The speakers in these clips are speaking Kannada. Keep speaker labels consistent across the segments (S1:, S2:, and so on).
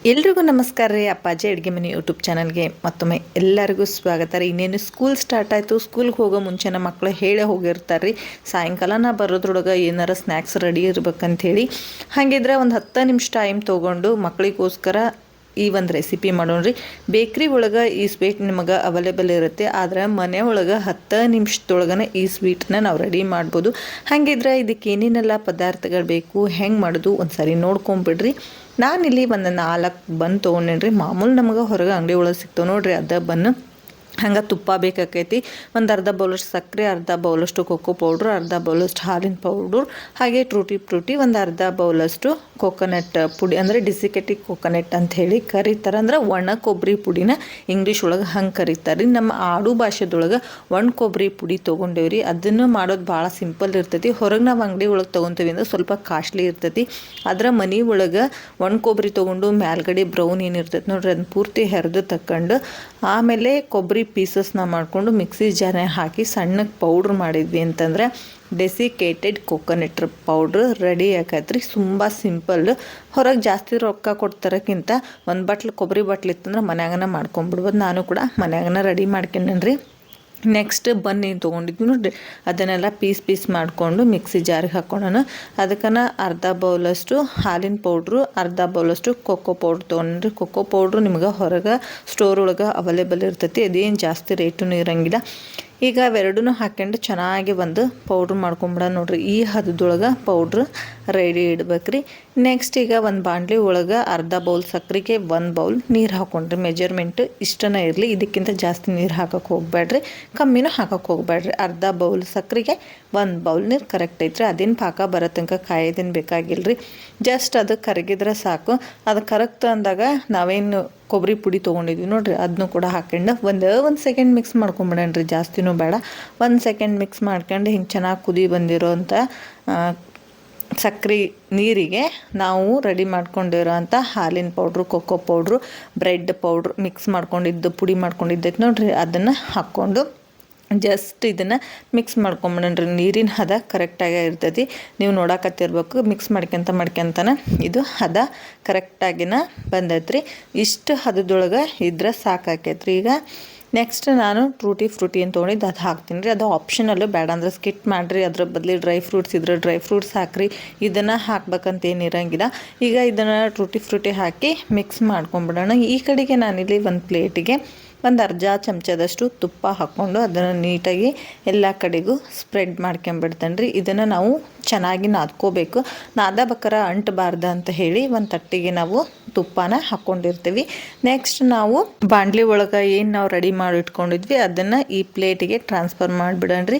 S1: ಎಲ್ರಿಗೂ ನಮಸ್ಕಾರ ರೀ ಅಪ್ಪಾಜಿ ಅಡುಗೆ ಮನೆ ಯೂಟ್ಯೂಬ್ ಚಾನಲ್ಗೆ. ಮತ್ತೊಮ್ಮೆ ಎಲ್ಲರಿಗೂ ಸ್ವಾಗತ ರೀ. ಇನ್ನೇನು ಸ್ಕೂಲ್ ಸ್ಟಾರ್ಟ್ ಆಯಿತು ಸ್ಕೂಲ್ಗೆ ಹೋಗೋ ಮುಂಚೆ ನಮ್ಮ ಮಕ್ಕಳು ಹೇಳೇ ಹೋಗಿರ್ತಾರೆ ರೀ. ಸಾಯಂಕಾಲ ನಾ ಬರೋದ್ರೊಳಗೆ ಏನಾರ ಸ್ನ್ಯಾಕ್ಸ್ ರೆಡಿ ಇರ್ಬೇಕಂಥೇಳಿ ಹಾಗಿದ್ರೆ ಒಂದು ಹತ್ತು ನಿಮಿಷ ಟೈಮ್ ತೊಗೊಂಡು ಮಕ್ಕಳಿಗೋಸ್ಕರ ಈ ಒಂದು ರೆಸಿಪಿ ಮಾಡೋಣ ರೀ ಬೇಕ್ರಿ ಒಳಗೆ ಈ ಸ್ವೀಟ್ ನಿಮಗೆ ಅವೈಲೇಬಲ್ ಇರುತ್ತೆ. ಆದರೆ ಮನೆ ಒಳಗೆ ಹತ್ತು ನಿಮಿಷದೊಳಗನೆ ಈ ಸ್ವೀಟ್ನ ನಾವು ರೆಡಿ ಮಾಡ್ಬೋದು. ಹಾಗಿದ್ರೆ ಇದಕ್ಕೆ ಏನೇನೆಲ್ಲ ಪದಾರ್ಥಗಳು ಬೇಕು, ಹೆಂಗೆ ಮಾಡೋದು ಒಂದು ಸಾರಿ ನೋಡ್ಕೊಂಬಿಡ್ರಿ. ನಾನಿಲ್ಲಿ ಒಂದು ನಾಲ್ಕು ಬನ್ ತೊಗೊಂಡೇನಿ ಮಾಮೂಲು ನಮಗೆ ಹೊರಗೆ ಅಂಗಡಿ ಒಳಗೆ ಸಿಗ್ತಾವೆ ನೋಡಿರಿ. ಅದ ಬನ್ನು ಹಂಗೆ ತುಪ್ಪ ಬೇಕಾಕೈತಿ. ಒಂದು ಅರ್ಧ ಬೌಲಷ್ಟು ಸಕ್ಕರೆ, ಅರ್ಧ ಬೌಲಷ್ಟು ಕೊಕ್ಕೋ ಪೌಡ್ರ್ ಅರ್ಧ ಬೌಲಷ್ಟು ಹಾಲಿನ ಪೌಡ್ರ್ ಹಾಗೆ ಟ್ರೂಟಿ ಫ್ರೂಟಿ ಒಂದು ಅರ್ಧ ಬೌಲಷ್ಟು ಕೊಕೊನಟ್ ಪುಡಿ ಅಂದರೆ ಡಿಸಿಕೆಟಿ ಕೊಕೊನಟ್ ಅಂತ ಹೇಳಿ ಕರೀತಾರೆ. ಅಂದ್ರೆ ಒಣ ಕೊಬ್ಬರಿ ಪುಡಿನ ಇಂಗ್ಲೀಷ್ ಒಳಗೆ ಹಂಗೆ ಕರೀತಾರೆ. ನಮ್ಮ ಆಡು ಭಾಷೆದೊಳಗೆ ಒಣ ಕೊಬ್ಬರಿ ಪುಡಿ ತೊಗೊಂಡೇವ್ರಿ. ಅದನ್ನು ಮಾಡೋದು ಭಾಳ ಸಿಂಪಲ್ ಇರ್ತೈತಿ. ಹೊರಗೆ ನಾವು ಅಂಗಡಿ ಒಳಗೆ ತೊಗೊತೀವಿ ಅಂದ್ರೆ ಸ್ವಲ್ಪ ಕಾಸ್ಟ್ಲಿ ಇರ್ತೈತಿ. ಅದರ ಮನೆ ಒಳಗೆ ಒಣ ಕೊಬ್ಬರಿ ತೊಗೊಂಡು ಮ್ಯಾಲ್ಗಡೆ ಬ್ರೌನ್ ಏನಿರ್ತೈತಿ ನೋಡ್ರಿ ಅದನ್ನ ಪೂರ್ತಿ ಹೆರೆದು ತಕ್ಕೊಂಡು ಆಮೇಲೆ ಕೊಬ್ಬರಿ ಪೀಸಸ್ನ ಮಾಡಿಕೊಂಡು ಮಿಕ್ಸಿ ಜಾರ್ನಾಗ ಹಾಕಿ ಸಣ್ಣಕ್ಕೆ ಪೌಡ್ರ್ ಮಾಡಿದ್ವಿ ಅಂತಂದ್ರೆ ಡೆಸಿಕೇಟೆಡ್ ಕೊಕೊನಟ್ ಪೌಡ್ರ್ ರೆಡಿ ಆಕೈತ್ರಿ. ತುಂಬ ಸಿಂಪಲ್. ಹೊರಗೆ ಜಾಸ್ತಿ ರೊಕ್ಕ ಕೊಡ್ತಾರಕ್ಕಿಂತ ಒಂದು ಬಟ್ಲು ಕೊಬ್ಬರಿ ಬಟ್ಲು ಇತ್ತಂದ್ರೆ ಮನ್ಯಾಗನ ಮಾಡ್ಕೊಂಬಿಡ್ಬೋದು. ನಾನು ಕೂಡ ಮನ್ಯಾಗನ ರೆಡಿ ಮಾಡ್ಕೊಂಡೇನ್ರಿ ನೆಕ್ಸ್ಟ್ ಬನ್ನಿ ತೊಗೊಂಡಿದ್ವಿ. ನೋಡಿರಿ ಅದನ್ನೆಲ್ಲ ಪೀಸ್ ಪೀಸ್ ಮಾಡಿಕೊಂಡು ಮಿಕ್ಸಿ ಜಾರಿಗೆ ಹಾಕ್ಕೊಳ್ಳೋಣ. ಅದಕ್ಕನ ಅರ್ಧ ಬೌಲಷ್ಟು ಹಾಲಿನ ಪೌಡ್ರು, ಅರ್ಧ ಬೌಲಷ್ಟು ಕೊಕ್ಕೋ ಪೌಡ್ರ್ ತೊಗೊಂಡ್ರಿ ಕೊಕ್ಕೋ ಪೌಡ್ರು ನಿಮ್ಗೆ ಹೊರಗೆ ಸ್ಟೋರ್ ಒಳಗೆ ಅವೈಲೇಬಲ್ ಇರ್ತೈತಿ. ಅದೇನು ಜಾಸ್ತಿ ರೇಟೂ ಇರೋಂಗಿಲ್ಲ. ಈಗ ಅವೆರಡೂ ಹಾಕ್ಕೊಂಡು ಚೆನ್ನಾಗಿ ಒಂದು ಪೌಡ್ರ್ ಮಾಡ್ಕೊಂಬಿಡ ನೋಡ್ರಿ. ಈ ಹದದೊಳಗೆ ಪೌಡ್ರ್ ರೆಡಿ ಇಡ್ಬೇಕ್ರಿ. ನೆಕ್ಸ್ಟ್ ಈಗ ಒಂದು ಬಾಂಡ್ಲಿ ಒಳಗೆ ಅರ್ಧ ಬೌಲ್ ಸಕ್ಕರೆಗೆ ಒಂದು ಬೌಲ್ ನೀರು ಹಾಕೊಂಡ್ರಿ. ಮೆಜರ್ಮೆಂಟ್ ಇಷ್ಟನೇ ಇರಲಿ. ಇದಕ್ಕಿಂತ ಜಾಸ್ತಿ ನೀರು ಹಾಕಕ್ಕೆ ಹೋಗ್ಬೇಡ್ರಿ ಕಮ್ಮಿನೂ ಹಾಕಕ್ಕೆ ಹೋಗ್ಬೇಡ್ರಿ ಅರ್ಧ ಬೌಲ್ ಸಕ್ಕರೆಗೆ ಒಂದು ಬೌಲ್ ನೀರು ಕರೆಕ್ಟ್ ಐತ್ರಿ. ಅದೇನು ಪಾಕ ಬರೋ ತನಕ ಕಾಯೋದೇನು ಬೇಕಾಗಿಲ್ಲ ರೀ ಜಸ್ಟ್ ಅದು ಕರಗಿದ್ರೆ ಸಾಕು. ಅದು ಕರಗ್ತು ಅಂದಾಗ ನಾವೇನು ಕೊಬ್ಬರಿ ಪುಡಿ ತೊಗೊಂಡಿದ್ವಿ ನೋಡಿರಿ. ಅದನ್ನು ಕೂಡ ಹಾಕೊಂಡು ಒಂದು ಒಂದು ಸೆಕೆಂಡ್ ಮಿಕ್ಸ್ ಮಾಡ್ಕೊಂಬಿಡಣ್ರಿ. ಜಾಸ್ತಿನೂ ಬೇಡ. ಒಂದು ಸೆಕೆಂಡ್ ಮಿಕ್ಸ್ ಮಾಡ್ಕೊಂಡು ಹಿಂಗೆ ಚೆನ್ನಾಗಿ ಕುದಿ ಬಂದಿರೋ ಅಂಥ ಸಕ್ರೆ ನೀರಿಗೆ ನಾವು ರೆಡಿ ಮಾಡ್ಕೊಂಡಿರೋ ಅಂಥ ಹಾಲಿನ powder cocoa powder, bread powder mix ಮಾಡ್ಕೊಂಡಿದ್ದು, ಪುಡಿ ಮಾಡ್ಕೊಂಡಿದ್ದೈತೆ ನೋಡಿರಿ, ಅದನ್ನು ಹಾಕ್ಕೊಂಡು ಜಸ್ಟ್ ಇದನ್ನು ಮಿಕ್ಸ್ ಮಾಡ್ಕೊಂಬಿಡ್ರಿ ನೀರಿನ ಹದ ಕರೆಕ್ಟಾಗಿ ಇರ್ತೈತಿ. ನೀವು ನೋಡಕತ್ತಿರ್ಬೇಕು, ಮಿಕ್ಸ್ ಮಾಡ್ಕೊಂತ ಮಾಡ್ಕೊಂತಾನೆ ಇದು ಹದ ಕರೆಕ್ಟಾಗಿನ ಬಂದೈತ್ರಿ. ಇಷ್ಟು ಹದದೊಳಗೆ ಇದ್ರೆ ಸಾಕಾಕೈತ್ರಿ. ಈಗ ನೆಕ್ಸ್ಟ್ ನಾನು ಟ್ರೂಟಿ ಫ್ರೂಟಿ ಅಂತ ತೊಗೊಂಡಿದ್ದು, ಅದು ಹಾಕ್ತೀನಿ ರೀ. ಅದು ಆಪ್ಷನಲ್ಲು ಬೇಡ ಅಂದ್ರೆ ಸ್ಕಿಟ್ ಮಾಡಿರಿ. ಅದ್ರ ಬದಲಿ ಡ್ರೈ ಫ್ರೂಟ್ಸ್ ಇದ್ರೆ ಡ್ರೈ ಫ್ರೂಟ್ಸ್ ಹಾಕ್ರಿ. ಇದನ್ನು ಹಾಕ್ಬೇಕಂತ ಏನು ಇರೋಂಗಿಲ್ಲ. ಈಗ ಇದನ್ನು ಟ್ರೂಟಿ ಫ್ರೂಟಿ ಹಾಕಿ ಮಿಕ್ಸ್ ಮಾಡ್ಕೊಂಬಿಡೋಣ. ಈ ಕಡೆಗೆ ನಾನಿಲ್ಲಿ ಒಂದು ಪ್ಲೇಟಿಗೆ ಒಂದು ಅರ್ಧ ಚಮಚದಷ್ಟು ತುಪ್ಪ ಹಾಕ್ಕೊಂಡು ಅದನ್ನು ನೀಟಾಗಿ ಎಲ್ಲ ಕಡೆಗೂ ಸ್ಪ್ರೆಡ್ ಮಾಡ್ಕೊಂಬಿಡ್ತೇನೆ ರೀ ಇದನ್ನು ನಾವು ಚೆನ್ನಾಗಿ ನಾದ್ಕೋಬೇಕು. ನಾದಬೇಕಾರ ಅಂಟಬಾರ್ದು ಅಂತ ಹೇಳಿ ಒಂದು ತಟ್ಟಿಗೆ ನಾವು ತುಪ್ಪನ ಹಾಕ್ಕೊಂಡಿರ್ತೀವಿ ನೆಕ್ಸ್ಟ್ ನಾವು ಬಾಂಡ್ಲಿ ಒಳಗೆ ಏನು ನಾವು ರೆಡಿ ಮಾಡಿ ಇಟ್ಕೊಂಡಿದ್ವಿ ಅದನ್ನು ಈ ಪ್ಲೇಟಿಗೆ ಟ್ರಾನ್ಸ್ಫರ್ ಮಾಡಿಬಿಡಣ್ರಿ.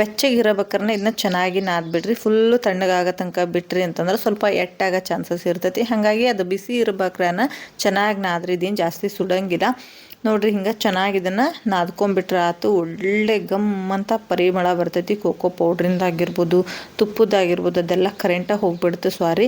S1: ಬೆಚ್ಚಗಿರಬೇಕಾದ್ರೆ ಇದನ್ನ ಚೆನ್ನಾಗಿ ನಾದ್ಬಿಡ್ರಿ. ಫುಲ್ಲು ತಣ್ಣಗಾಗೋ ತನಕ ಬಿಟ್ರಿ ಅಂತಂದ್ರೆ ಸ್ವಲ್ಪ ಎಟ್ಟಾಗೋ ಚಾನ್ಸಸ್ ಇರ್ತೈತಿ. ಹಾಗಾಗಿ ಅದು ಬಿಸಿ ಇರ್ಬೇಕ್ರನ ಚೆನ್ನಾಗಿ ನಾದ್ರಿ ಇದೇನು ಜಾಸ್ತಿ ಸುಡಂಗಿಲ್ಲ. ನೋಡ್ರಿ ಹಿಂಗೆ ಚೆನ್ನಾಗಿ ಇದನ್ನು ನಾದ್ಕೊಂಬಿಟ್ರೆ ಆತು ಒಳ್ಳೆ ಗಮ್ ಅಂತ ಪರಿಮಳ ಬರ್ತೈತಿ ಕೋಕೋ ಪೌಡ್ರಿಂದ ಆಗಿರ್ಬೋದು ತುಪ್ಪದಾಗಿರ್ಬೋದು, ಅದೆಲ್ಲ ಕರೆಂಟಾಗಿ ಹೋಗ್ಬಿಡ್ತು ಸಾರಿ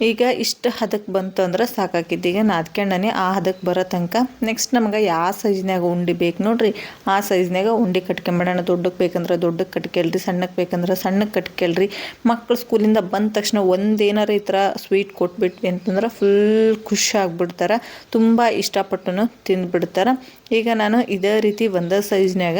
S1: ಈಗ ಇಷ್ಟು ಹದಕ್ಕೆ ಬಂತು ಅಂದ್ರೆ ಸಾಕಾಕಿದ್ದು. ಈಗ ನಾದ್ಕೊಂಡನೆ ಆ ಹದಕ್ಕೆ ಬರೋ ತನಕ ನೆಕ್ಸ್ಟ್ ನಮ್ಗೆ ಯಾವ ಸೈಜ್ನಾಗ ಉಂಡಿ ಬೇಕು ನೋಡ್ರಿ. ಆ ಸೈಜ್ನಾಗ ಉಂಡಿ ಕಟ್ಕೊಂಬಿಡೋಣ ದೊಡ್ಡಕ್ಕೆ ಬೇಕಂದ್ರೆ ದೊಡ್ಡಕ್ಕೆ ಕಟ್ಕೇಳ್ರಿ ಸಣ್ಣಕ್ಕೆ ಬೇಕಂದ್ರೆ ಸಣ್ಣಕ್ಕೆ ಕಟ್ಕೇಳ್ರಿ. ಮಕ್ಕಳು ಸ್ಕೂಲಿಂದ ಬಂದ ತಕ್ಷಣ ಒಂದೇನಾರ ಈ ಥರ ಸ್ವೀಟ್ ಕೊಟ್ಬಿಟ್ವಿ ಅಂತಂದ್ರೆ ಫುಲ್ ಖುಷಿ ಆಗ್ಬಿಡ್ತಾರೆ. ತುಂಬ ಇಷ್ಟಪಟ್ಟು ತಿಂದುಬಿಡ್ತಾರೆ. ಈಗ ನಾನು ಇದೇ ರೀತಿ ಒಂದೇ ಸೈಜ್ನಾಗ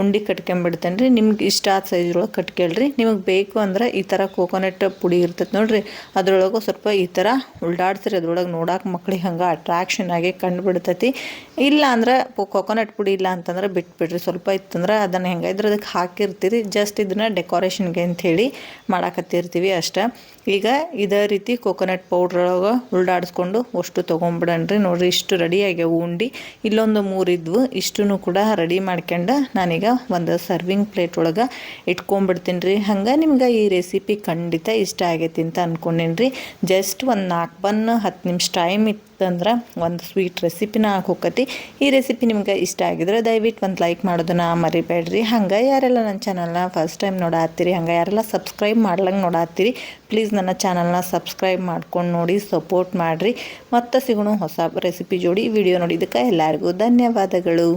S1: ಉಂಡಿ ಕಟ್ಕೊಂಬಿಡ್ತೇನೆ ರೀ ನಿಮ್ಗೆ ಇಷ್ಟ ಆದ ಸೈಜ್ ಒಳಗೆ ಕಟ್ಕೇಳ್ರಿ. ನಿಮಗೆ ಬೇಕು ಅಂದ್ರೆ ಈ ಥರ ಕೋಕೋನಟ್ ಪುಡಿ ಇರ್ತೈತೆ ನೋಡ್ರಿ. ಅದರೊಳಗೆ ಸ್ವಲ್ಪ ಈ ಥರ ಉಲ್ಡಾಡ್ಸಿರಿ ಅದ್ರೊಳಗೆ ನೋಡಕ್ಕೆ ಮಕ್ಳಿಗೆ ಹಂಗೆ ಅಟ್ರಾಕ್ಷನ್ ಆಗಿ ಕಂಡುಬಿಡ್ತೈತಿ. ಇಲ್ಲ ಅಂದ್ರೆ ಕೊಕೊನಟ್ ಪುಡಿ ಇಲ್ಲ ಅಂತಂದ್ರೆ ಬಿಟ್ಬಿಡ್ರಿ. ಸ್ವಲ್ಪ ಇತ್ತಂದ್ರೆ ಅದನ್ನು ಹೆಂಗಾದ್ರೆ ಅದಕ್ಕೆ ಹಾಕಿರ್ತೀರಿ. ಜಸ್ಟ್ ಇದನ್ನು ಡೆಕೋರೇಷನ್ಗೆ ಅಂಥೇಳಿ ಮಾಡಾಕತ್ತಿರ್ತೀವಿ ಅಷ್ಟೆ. ಈಗ ಇದೇ ರೀತಿ ಕೋಕೋನಟ್ ಪೌಡ್ರೊಳಗೆ ಉಲ್ಡಾಡಿಸ್ಕೊಂಡು ಅಷ್ಟು ತೊಗೊಂಬಿಡಣ್ರಿ ನೋಡಿರಿ ಇಷ್ಟು ರೆಡಿ ಆಗ್ಯಾವ ಉಂಡಿ. ಇಲ್ಲೊಂದು ಮೂರಿದ್ವು ಇಷ್ಟು ಕೂಡ ರೆಡಿ ಮಾಡ್ಕೊಂಡು ನಾನೀಗ ಒಂದು ಸರ್ವಿಂಗ್ ಪ್ಲೇಟ್ ಒಳಗೆ ಇಟ್ಕೊಂಬಿಡ್ತೀನಿ ರೀ ಹಂಗೆ ನಿಮ್ಗೆ ಈ ರೆಸಿಪಿ ಖಂಡಿತ ಇಷ್ಟ ಆಗೈತಿ ಅಂತ ಅಂದ್ಕೊಂಡೇನ್ರಿ ಜಸ್ಟ್ ಒಂದು ನಾಲ್ಕು ಬನ್ ಹತ್ತು ನಿಮಿಷ ಟೈಮ್ ಇತ್ತಂದ್ರೆ ಒಂದು ಸ್ವೀಟ್ ರೆಸಿಪಿನ ಹಾಕೋಕತಿ. ಈ ರೆಸಿಪಿ ನಿಮ್ಗೆ ಇಷ್ಟ ಆಗಿದ್ರೆ ದಯವಿಟ್ಟು ಒಂದು ಲೈಕ್ ಮಾಡೋದನ್ನ ಮರಿಬೇಡ್ರಿ. ಹಂಗೆ ಯಾರೆಲ್ಲ ನನ್ನ ಚಾನಲ್ನ ಫಸ್ಟ್ ಟೈಮ್ ನೋಡಾತ್ತೀರಿ, ಹಂಗೆ ಯಾರೆಲ್ಲ ಸಬ್ಸ್ಕ್ರೈಬ್ ಮಾಡ್ಲಂಗೆ ನೋಡಾತ್ತೀರಿ ಪ್ಲೀಸ್ ನನ್ನ ಚಾನಲ್ನ ಸಬ್ಸ್ಕ್ರೈಬ್ ಮಾಡ್ಕೊಂಡು ನೋಡಿ ಸಪೋರ್ಟ್ ಮಾಡಿರಿ. ಮತ್ತೆ ಸಿಗೋಣ ಹೊಸ ರೆಸಿಪಿ ಜೋಡಿ ವಿಡಿಯೋ ನೋಡಿದ್ದಕ್ಕೆ ಎಲ್ಲರಿಗೂ ಧನ್ಯವಾದಗಳು.